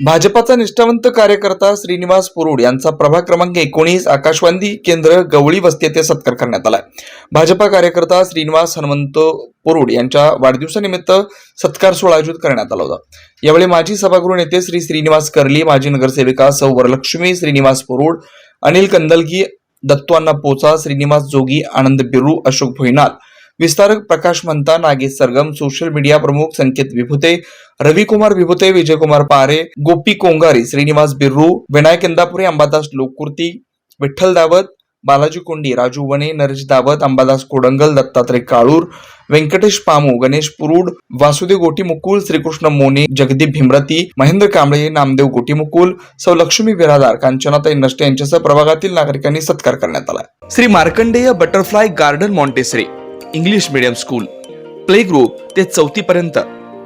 भाजपाचा निष्ठावंत कार्यकर्ता श्रीनिवास पुरुड यांचा प्रभाग क्रमांक एकोणीस आकाशवाणी केंद्र गवळी वस्ती येथे सत्कार करण्यात आला भाजपा कार्यकर्ता श्रीनिवास हनुमंत पुरुड यांच्या वाढदिवसानिमित्त सत्कार सोहळा आयोजित करण्यात आला होता. यावेळी माजी सभागृह नेते श्री श्रीनिवास कर्ली माजी नगरसेविका सौ वरलक्ष्मी श्रीनिवास पुरुड अनिल कंदलगी दत्तवांना पोचा श्रीनिवास जोगी आनंद बिरू अशोक भोईनाथ विस्तारक प्रकाश मंता नागेश सरगम सोशल मीडिया प्रमुख संकेत विभुते रविकुमार विभुते विजयकुमार पारे गोपी कोंगारी श्रीनिवास बिर्रू विनायक इंदापुरे अंबादास लोककुर्ती विठ्ठल दावत बालाजी कोंडी राजू वने नरेश दावत अंबादास कोडंगल दत्तात्रय काळूर व्यंकटेश पामू गणेश पुरुड वासुदेव गोटीमुकुल श्रीकृष्ण मोने जगदीप भीमरती महेंद्र कांबळे नामदेव गोटीमुकुल सौ लक्ष्मी बिरादार कांचनाताई नष्टे यांच्यासह प्रभागातील नागरिकांनी सत्कार करण्यात आला. Shri Markandeya butterfly garden Montessori English medium school play group ते चौथी पर्यंत